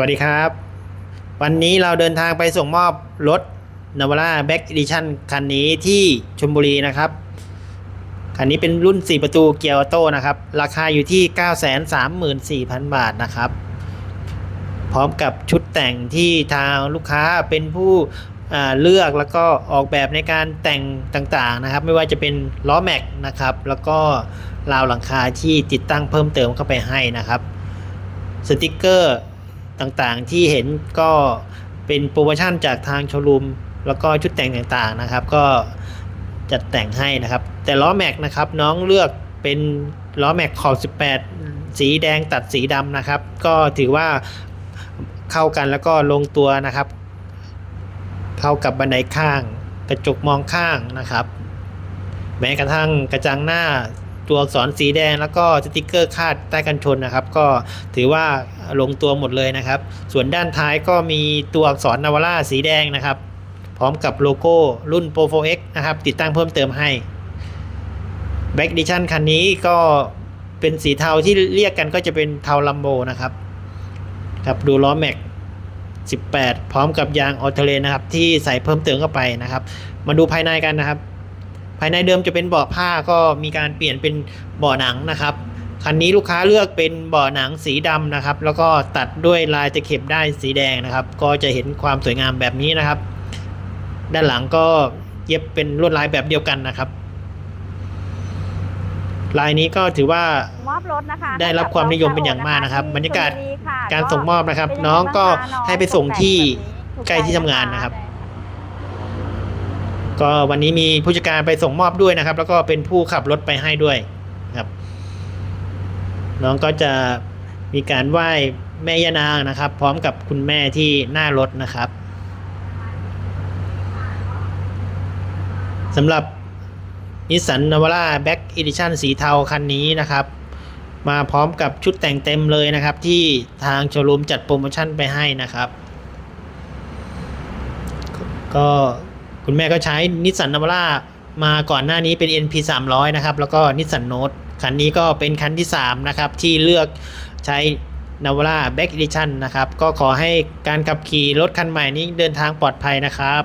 วัสดีครับ วันนี้เราเดินทางไปส่งมอบรถ n a v a r a Back Edition คันนี้ที่ชลบุรีนะครับ คันนี้เป็นรุ่น 4 ประตูเกียร์ออโต้นะครับ ราคาอยู่ที่ 934,000 บาทนะครับ พร้อมกับชุดแต่งที่ทางลูกค้าเป็นผู้เลือกแล้วก็ออกแบบในการแต่งต่างๆนะครับ ไม่ว่าจะเป็นล้อแม็กนะครับ แล้วก็ราวหลังคาที่ติดตั้งเพิ่มเติมเข้าไปให้นะครับสติกเกอร์ ต่างๆ ที่เห็นก็เป็นโปรโมชั่นจากทางโชว์รูมแล้วก็ชุดแต่งต่างๆนะครับ ก็จัดแต่งให้นะครับ แต่ล้อแม็กนะครับน้องเลือกเป็นล้อแม็กขอบ 18 สีแดงตัดสีดำนะครับ ก็ถือว่าเข้ากันแล้วก็ลงตัวนะครับ เข้ากับบันไดข้าง กระจกมองข้างนะครับ แม้กระทั่งกระจังหน้า ตัวอักษรสีแดงแล้วก็สติกเกอร์คาดใต้กันชนนะครับ ก็ถือว่าลงตัวหมดเลยนะครับ ส่วนด้านท้ายก็มีตัวอักษรนาวาร่าสีแดงนะครับ พร้อมกับโลโก้รุ่น Pro 4X นะครับ ติดตั้งเพิ่มเติมให้ Back Edition คันนี้ก็เป็นสีเทาที่เรียกกันก็จะเป็นเทาลัมโบนะครับครับดูล้อแม็ก18 พร้อมกับยางออเทเลนนะครับ ที่ใส่เพิ่มเติมเข้าไปนะครับ มาดูภายในกันนะครับ ภายในเดิมจะเป็นเบาะผ้าก็มีการเปลี่ยนเป็นเบาะหนังนะครับคันนี้ลูกค้าเลือกเป็นเบาะหนังสีดำนะครับ แล้วก็ตัดด้วยลายตะเข็บได้สีแดงนะครับ ก็จะเห็นความสวยงามแบบนี้นะครับ ด้านหลังก็เย็บเป็นลวดลายแบบเดียวกันนะครับ ลายนี้ก็ถือว่ามอบรถนะคะได้รับความนิยมเป็นอย่างมากนะครับที่บรรยากาศชลบุค่ะการส่งมอบนะครับเป็ยัไน้องก็บ้าคะให้ไปส่งที่ถูใกล้ที่ทำงานใจนะครับ ก็วันนี้มีผู้จัดการไปส่งมอบด้วยนะครับ แล้วก็เป็นผู้ขับรถไปให้ด้วยครับ น้องก็จะมีการไหว้แม่ย่านางนะครับ พร้อมกับคุณแม่ที่หน้ารถนะครับสำหรับนิสสันนาวาร่าแบ็กอีดิชันสีเทาคันนี้นะครับ มาพร้อมกับชุดแต่งเต็มเลยนะครับ ที่ทางโชว์รูมจัดโปรโมชั่นไปให้นะครับ ก็ คุณแม่ก็ใช้นิสสันนาวาร่ามาก่อนหน้านี้เป็น NP 300นะครับ แล้วก็นิสสันโนตคันนี้ก็เป็นคันที่ 3 นะครับ ที่เลือกใช้นาวาร่าแบ็กอิดิชันนะครับ ก็ขอให้การขับขี่รถคันใหม่นี้เดินทางปลอดภัยนะครับ